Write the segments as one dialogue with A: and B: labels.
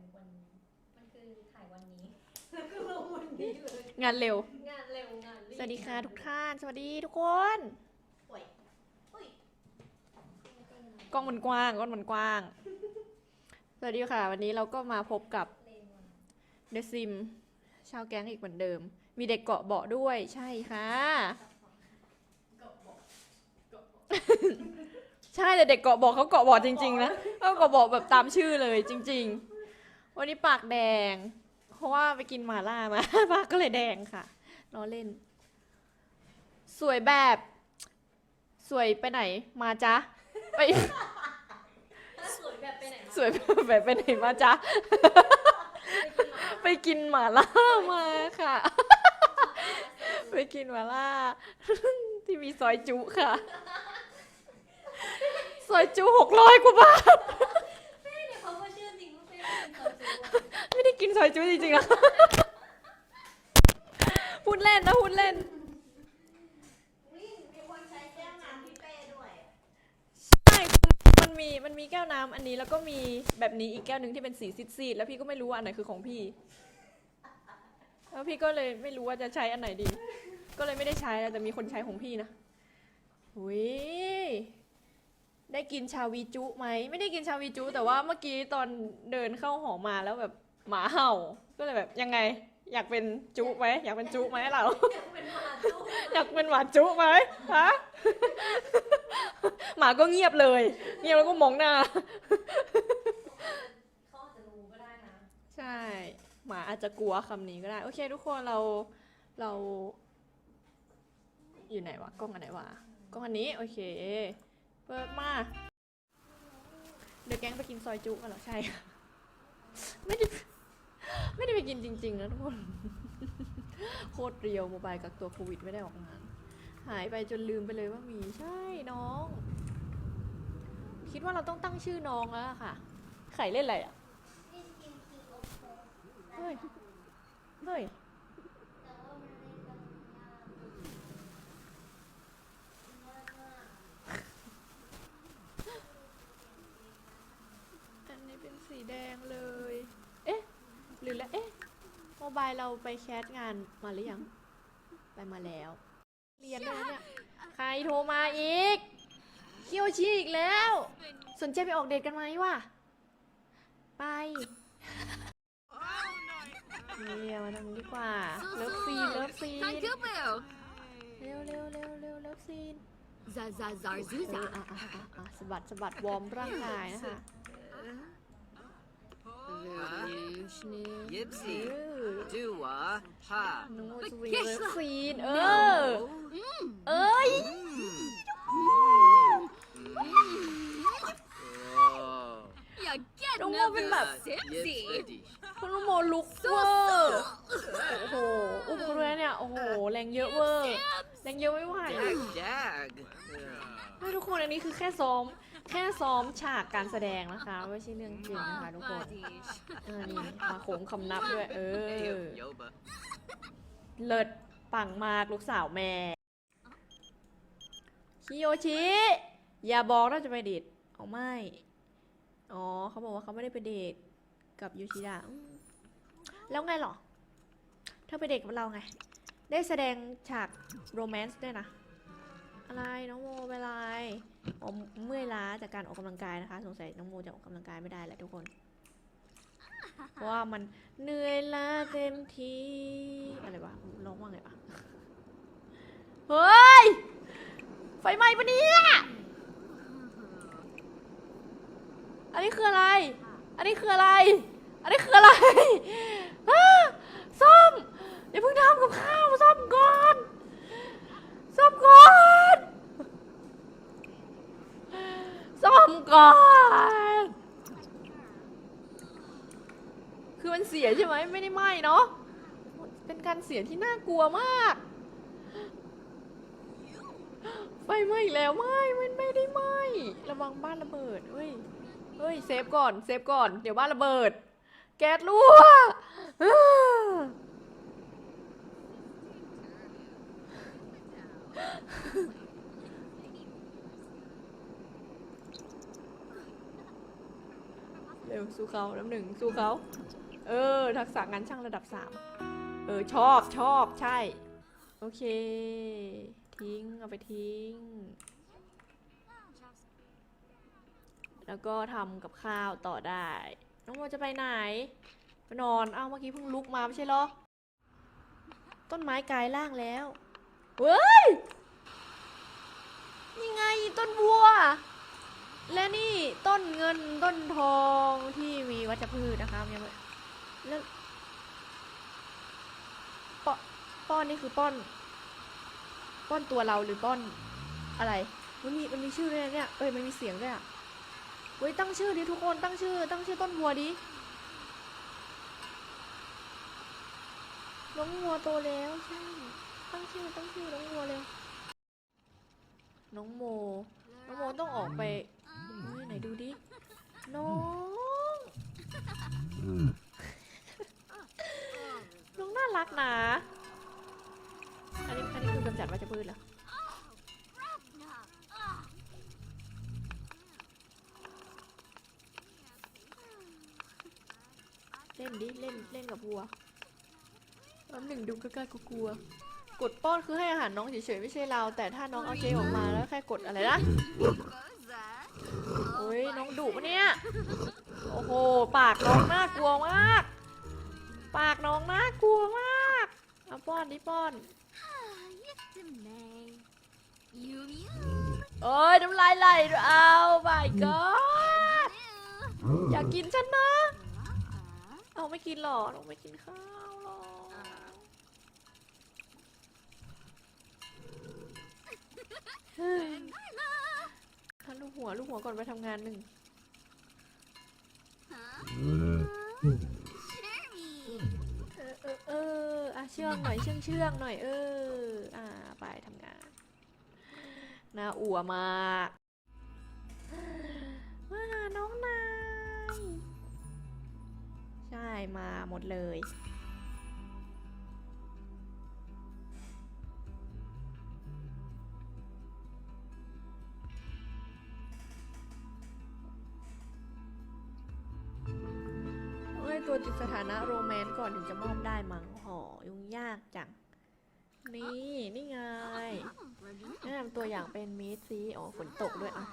A: มุกวันนี้ มันคือถ่ายวันนี้แล้วก็ลงวันนี้เลย
B: งานเร็ว
A: งานเร็วงานรีบ
B: สวัสดีค่ะทุกท่าน สวัสดีทุกคน
A: ป่วยอุ้ย
B: กล้องมันกว้างกล้องมันกว้าง สวัสดีค่ะ วันนี้เราก็มาพบกับ
A: เลนวัน
B: เดซิม ชาวแก๊งอีกเหมือนเดิม มีเด็กเกาะเบาะด้วยใช่ค่ะ
A: ก็บอกก็บอก
B: ใช่แต่เด็กเกาะเบาะเขาเกาะเบาะจริงๆนะเขาเกาะเบาะแบบตามชื่อเลยจริง ๆ วันนี้ปากแดง เพราะว่าไปกินหมาล่ามา ปากก็เลยแดงค่ะล้อเล่น สวยแบบ สวยไปไหน มาจ๊ะ ไป
A: สวยแบบไปไหนมา
B: สวยแบบไปไหนมาจ๊ะ ไปกินหมาล่ามาค่ะ ไปกินหมาล่า ที่มีซอยจุค่ะ ซอยจุหกร้อยกว่าบาท ไม่ได้กินซอยจุจริงๆอะพูดเล่นนะพูดเล่น
C: มีคนใช่
B: มันมีมันมีแก้วน้ำอันนี้แล้วก็มีแบบนี้อีกแก้วหนึ่งที่เป็นสีซีดๆแล้วพี่ก็ไม่รู้ว่าอันไหนคือของพี่ แล้วพี่ก็เลยไม่รู้ว่าจะใช้อันไหนดี ก็เลยไม่ได้ใช้แล้วแต่มีคนใช้ของพี่นะหุย ได้กินชาวีจุไหมไม่ได้กินชาวีจุแต่ว่าเมื่อกี้ตอนเดินเข้าหอมาแล้วแบบหมาเห่า ก็เลยแบบยังไง อยากเป็นจุไหมอยากเป็นจุไหมเรา
A: เป็นหมาจุ๊บ
B: อยากเป็นหมาจุไหมฮะหมาก็เงียบเลย เงียบแล้วก็มองหน้า
A: เขาอาจจะรู้ก็ได้นะ
B: ใช่ หมาอาจจะกลัวคำนี้ก็ได้ โอเค ทุกคนเราเรา อยู่ไหนวะกล้องอันไหนวะกล้องอันนี้ โอเค เปิดมา เดี๋ยวแก๊งไปกินซอยจุกันเหรอ ใช่ค่ะไม่ได้ไม่ได้ไปกินจริง ๆ นะทุกคน โคตรเรียวโมบายกักตัวโควิดไม่ได้ออกมาน หายไปจนลืมไปเลยว่ามีใช่น้อง คิดว่าเราต้องตั้งชื่อน้องแล้วล่ะค่ะ ไข่เล่นอะไรอะ เฮ้ย เฮ้ย
C: แต่ว่ามันเล่นกันยากมากมาก
B: อันนี้เป็นสีแดงเลย เอ๊ะ หรือแล้ว เอ๊ะ โม บายเราไปแคสงานมาหรือยัง ไปมาแล้ว เรียนเลยเนี่ย ใครโทรมาอีก เคียวชีอีกแล้วสนใจไปออกเดทกันไหมวะ ไป เรียวมาทางนี้ดีกว่า เลิฟซีน เลิฟซีน
D: Tankupil!
B: เร็วเร็วเร็วเร็วเลิฟซีน
D: Zaza
B: เออ
D: Zarzuza!
B: อะอะอะอะสะบัดสะบัดวอร์มร่างกายนะคะ
D: Lushni.
B: เอ
E: Yipsy,
B: อ
E: Dua, Ha.
B: น้องโมสวีเลิฟซีนเออ
D: No!
B: เอ้ย
E: Oh.
D: You get
B: Don't
D: no
B: open up.
D: tipsy!
E: Yipsy.
B: คุณโมลุกเวอร์ โอ้โหอุ้มกันเลยเนี่ย โอ้โห แรงเยอะเวอร์แรงเยอะไม่ไหว
E: Dag, dag.
B: ให้ทุกคนอันนี้คือแค่ซ้อม แค่ซ้อมฉากการแสดงนะคะไม่ใช่เรื่องจริงนะคะทุกคน
D: Madish.
B: เออนี่มาโขงคำนับด้วยเออ
E: Yo, Yoba.
B: เลิศปังมากลูกสาวแม่คิโยชิ อย่าบอกว่าจะไปเดทเอาไม่ อ๋อเขาบอกว่าเขาไม่ได้ไปเดทกับยูชิดะอืมแล้วไงหรอเธอไปเดทกับเราไง ได้แสดงฉากโรแมนต์ด้วยนะ อะไรน้องโมเป็นไรอ๋อเมื่อยล้าจากการออกกำลังกายนะคะ สงสัยน้องโมจะออกกำลังกายไม่ได้แหละทุกคน เพราะว่ามันเหนื่อยล้าเต็มทีอะไรวะร้องว่าไงวะเฮ้ย ไฟไหม้ปะเนี่ยอันนี้คืออะไร อันนี้คืออะไร อันนี้คืออะไร ส้มอย่าเพิ่งทำกับข้าวส้มก่อนส้มก่อนส้ม ก่อน คือมันเสียใช่ไหมไม่ได้ไหมเนาะ เป็นการเสียที่น่ากลัวมาก ไฟไหม้แล้วไหม้มันไม่ได้ไหม้ระวังบ้านระเบิด เฮ้ย เฮ้ยเซฟก่อนเซฟก่อน เดี๋ยวบ้านระเบิด แก๊สรั่วอ้าเล ร็วสู้เขาน้ำหนึ่งสู้เขาเออ ทักษะงานช่างระดับสามเออ ชอบชอบใช่ โอเค ทิ้ง เอาไปทิ้ง แล้วก็ทำกับข้าวต่อได้ น้องโมจะไปไหนไปนอน เอ้าเมื่อกี้เพิ่งลุกมาไม่ใช่เหรอ ต้นไม้กลายร่างแล้ว เฮ้ย นี่ไงต้นวัว และนี่ต้นเงินต้นทองที่มีวัชพืชนะคะยังไม่แล้วป้อนป้อนนี่คือป้อน ป้อนตัวเราหรือป้อนอะไรมันมีมันมีชื่อด้วยนะเนี่ยเอ้ยมันมีเสียงด้วยอะเฮ้ยตั้งชื่อดิทุกคนตั้งชื่อ ตั้งชื่อต้นวัวดิน้องวัวโตแล้วใช่ตั้งชื่อตั้งชื่อน้องวัวเร็วน้องโม น้องโมต้องออกไป นดูดิ น้อง น้องน่ารักนะ อันนี้อันนี้คือกำจัดวัชพืชเหรอ เล่นดิ เล่นเล่นกับวัวน้ำหนึ่งดูกล้าๆกลัวๆกดป้อนคือให้อาหารน้องเฉยๆไม่ใช่เรา แต่ถ้าน้องเอาเจลออกมาแล้วแค่กดอะไรนะ โอ้ยน้องดุปะเนี่ย โอ้โห ปากน้องน่ากลัวมาก ปากน้องน่ากลัวมากเอาป้อนดิป้อนโอ้ยน้ำลายไหลเอาไปก็อยากกินฉันนะ เอาไม่กินหรอน้องไม่กินข้าวหรอ ฮ้ยท่านลูกหัวลูกหัวก่อนไปทำงานหนึ่งเออเออเอออะเชื่องหน่อยเชื่องเชื่องหน่อยเออ อ่าไปทำงานน่าอัวมากมาหาน้องนาย ใช่มาหมดเลย สถานะโรแมนต์ก่อนถึงจะมอบได้มั้งหอยุ่งยากจัง นี่นี่ไงแนะนำตัวอย่างเป็นมีดซีอ๋อฝนตกด้วยอะ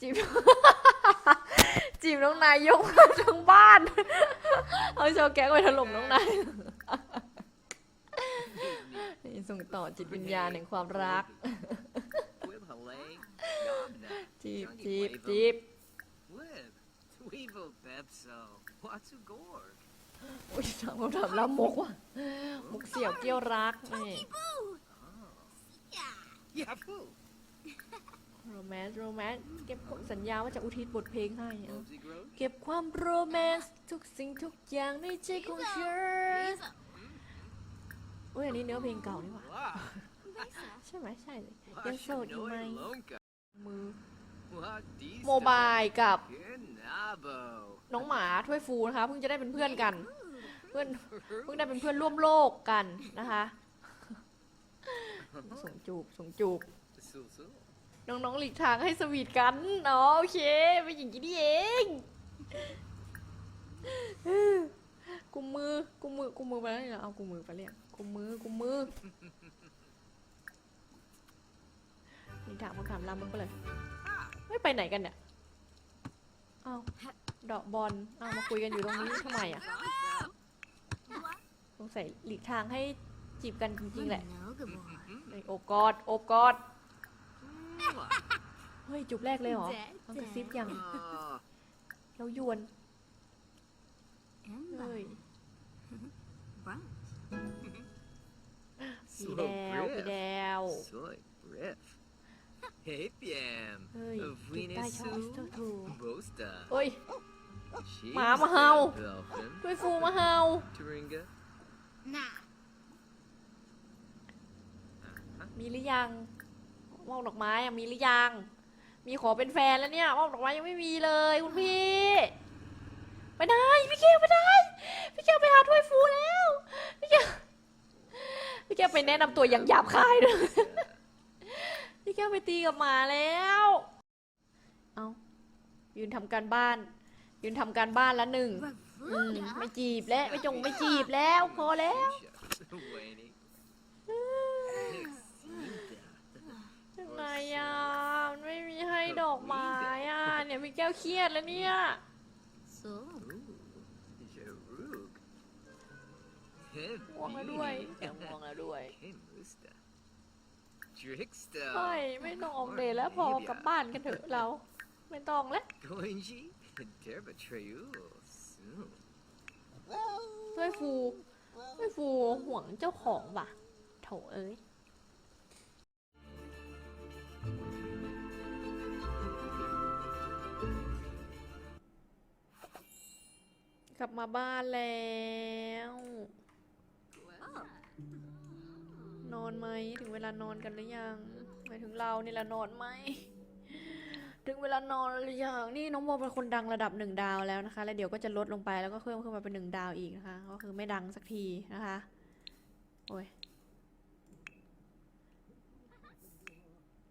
B: จีบ จีบน้องนายยกมาทั้งบ้าน เอาโชว์แก๊งไปถล่มน้องนายนี่ส่งต่อจิตวิญญาณแห่งความรัก
E: Wib Halay, Yabna,
B: จีบจีบจีบ
E: Wib, Weevil Bepso, Watsu Gorg.
B: อุ้ยถามคำถามลามกว่ะมุกเสี่ยวเกี้ยวรักนี่
E: Yahoo!
B: โรแมนต์โรแมนต์เก็บสัญญาว่าจะอุทิศบทเพลงให้เอา
E: Mosey Grove?
B: เก็บความโรแมนต์ทุกสิ่งทุกอย่างในใจของเธออุ้ยอันนี้เนื้อเพลงเก่านี่หว่า
E: Wow,
B: ใช่ไหมใช่เลยยังโสดอยู่ไหม
E: Washinoy Lonka.
B: มือ
E: What these
B: โมบายกับน้องหมาถ้วยฟูนะคะเพิ่งจะได้เป็นเพื่อนกัน เพื่อนเพิ่งได้เป็นเพื่อนร่วมโลกกันนะคะส่งจูบส่งจูบน้องๆหลีกทางให้สวีทกันอ๋อโอเคเป็นอย่างนี้นี่เองกุมมือกุมมือกุมมือไปแล้วเหรอเอากุมมือไปเรียกกุมมือกุมมือนี่ถามคำถามลามกไปเลย ไม่ไปไหนกันเนี่ยเอาดอกบอลเอามาคุยกันอยู่ตรงนี้ทำไมอะสงสัยหลีกทางให้จีบกันจริงๆแหละเลยโอบกอดโอบกอด
E: Mwah.
B: เฮ้ยจุบแรกเลยเหรอต้องกระซิบยัง
E: Ah,
B: เรายวนเฮ้ยสี
E: so
B: แดวสีแด
E: riff.
B: ว
E: Soy riff. Hey, Piam.
B: เฮ้ยจุบใต้ช่องออสเตอร์ทู
E: Bosta.
B: เฮ้ย
E: She's
B: หมามาเห่า
E: Velchin.
B: ด้วยฟูมาเฮา
E: Turinga.
B: มีหรือยังมอบดอกไม้อะมีหรือยัง มีขอเป็นแฟนแล้วเนี่ยมอบดอกไม้ยังไม่มีเลยคุณพี่ไปไหนพี่เกลไปไหนพี่เกลไปหาถ้วยฟูแล้วพี่เกลพี่เกลไปแนะนำตัวอย่างหยาบคายด้วย พี่แก้วไปตีกับหมาแล้ว เอายืนทำการบ้าน ยืนทำการบ้านละหนึ่งอืมไม่จีบแล้วไม่จงไม่จีบแล้วพอแล้ว
E: Wayne.
B: ทำไมอะมันไม่มีให้ดอกไม้อะ เนี่ยมีแก้วเครียดแล้วเนี่ย
D: So.
E: Jaruk.
B: ง่วงแล้วด้วยแอบง่วงแล้วด้วย
E: Hey, Musta. Trickster.
B: เฮ้ยไม่ต้องออกเดทแล้วพอกลับบ้านกันเถอะเรา ไม่ต้องแล้ว
E: Goenji. Derbatrayul. Soon.
B: ด้วยฟูด้วยฟูห่วงเจ้าของว่ะ โถเอ้ย กลับมาบ้านแล้ว นอนไหมถึงเวลานอนกันหรือยังหมายถึงเรานี่แหละนอนไหมถึงเวลานอนหรือยังนี่น้องโมเป็นคนดังระดับหนึ่งดาวแล้วนะคะ แล้วเดี๋ยวก็จะลดลงไปแล้วก็เพิ่มขึ้นมาเป็นหนึ่งดาวอีกนะคะ ก็คือไม่ดังสักทีนะคะโอ้ย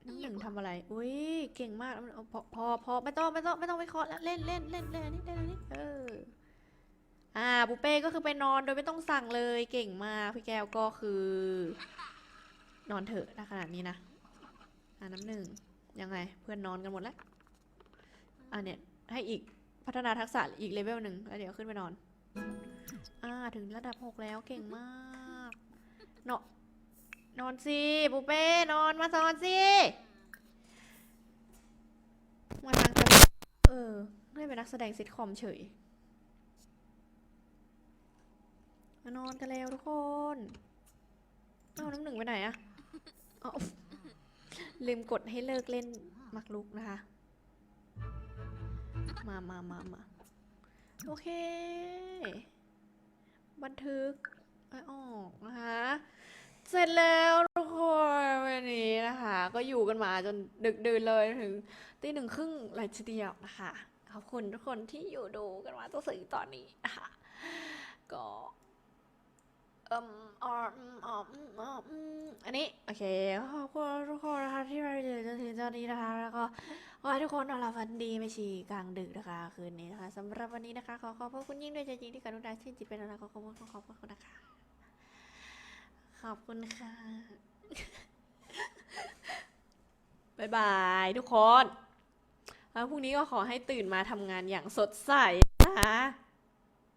B: น้ำหนึ่งทำอะไร อุ้ย เก่งมาก พอ พอพอไม่ต้อง ไม่ต้อง ไม่ต้องไปเคาะแล้วเล่นเล่นเล่นเล่นนนี้เล่นนนี้เออ อ่าปูเป้ก็คือไปนอนโดยไม่ต้องสั่งเลย เก่งมาก พี่แก้วก็คือ นอนเถอะถ้าขนาดนี้นะอ่าน้ำหนึ่งยังไงเพื่อนนอนกันหมดแล้วอ่าเนี่ยให้อีกพัฒนาทักษะอีกเลเวลหนึ่งแล้วเดี๋ยวขึ้นไปนอน อ่าถึงระดับหกแล้วเก่งมากเนาะนอนสิปูเป้นอนมานอนสิมาทางจะเออไม่เป็นนักแสดงซิทคอมเฉยมานอนกันแล้วทุกคน เอาน้ำหนึ่งไปไหนอะ เอลืมกดให้เลิกเล่นมักลุกนะคะ มามามามาโอเค บันทึกไว้ออกนะคะ เสร็จแล้วทุกคนวันนี้นะคะ ก็อยู่กันมาจนดึกดื่นเลยถึงตีหนึ่งครึ่งเลยทีเดียวนะคะ ขอบคุณทุกคนที่อยู่ดูกันมาจนถึงตอนนี้นะคะก็ อ่มอ่อมอ่อมอ่อมอันนี้ โอเคขอบคุณทุกคนนะคะที่มาดูจนถึงตอนนี้นะคะ แล้วก็ขอให้ทุกคนนอนหลับฝันดีไม่ชีกลางดึกนะคะ คืนนี้นะคะสำหรับวันนี้นะคะ ขอขอบพระคุณยิ่งด้วยใจจริงที่กรุณาชื่นจิตเป็นอะไรขอขอบคุณขอบคุณนะคะ ขอบคุณค่ะบายบายทุกคนแล้วพรุ่งนี้ก็ขอให้ตื่นมาทำงานอย่างสดใสนะคะ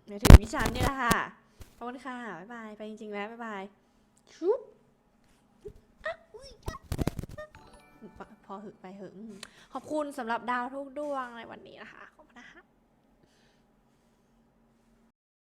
B: เดี๋ยวถึงวิชันนี่แหละค่ะ อบคุณค่ะ บ๊ายบาย ไปจริงๆแล้วบ๊ายบาย ชุบอะอุ๊ยอะพอเหอะไปเหอะอืมขอบคุณสำหรับดาวทุกดวงในวันนี้นะคะขอบคุณนะคะ